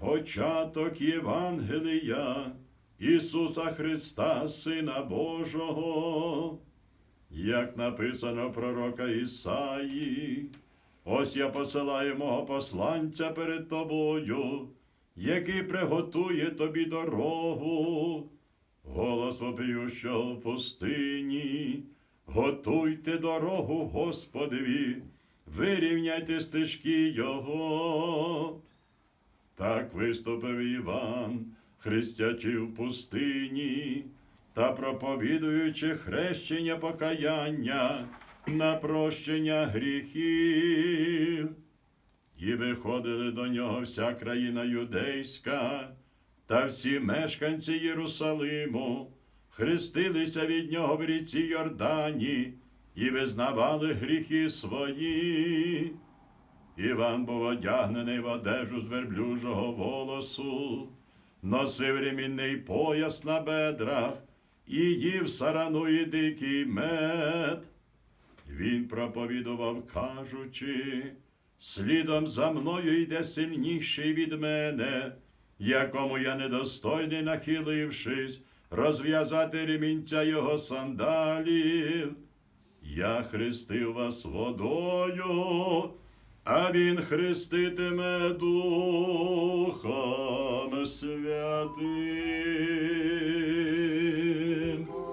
початок Євангелія Ісуса Христа, Сина Божого, як написано пророка Ісаї. Ось я посилаю мого посланця перед тобою, який приготує тобі дорогу. Голос вопиющого в пустині, готуйте дорогу Господеві, вирівняйте стежки Його. Виступив Іван, хрестячи в пустині, та проповідуючи хрещення покаяння на прощення гріхів. І виходили до нього вся країна юдейська та всі мешканці Єрусалиму, хрестилися від нього в ріці Йордані і визнавали гріхи свої. Іван був одягнений в одежу з верблюжого волосу, носив ремінний пояс на бедрах і їв сарану і дикий мед. Він проповідував, кажучи, слідом за мною йде сильніший від мене, якому я недостойний, нахилившись, розв'язати ремінця його сандалів. Я хрестив вас водою, а він хреститиме Духом Святим.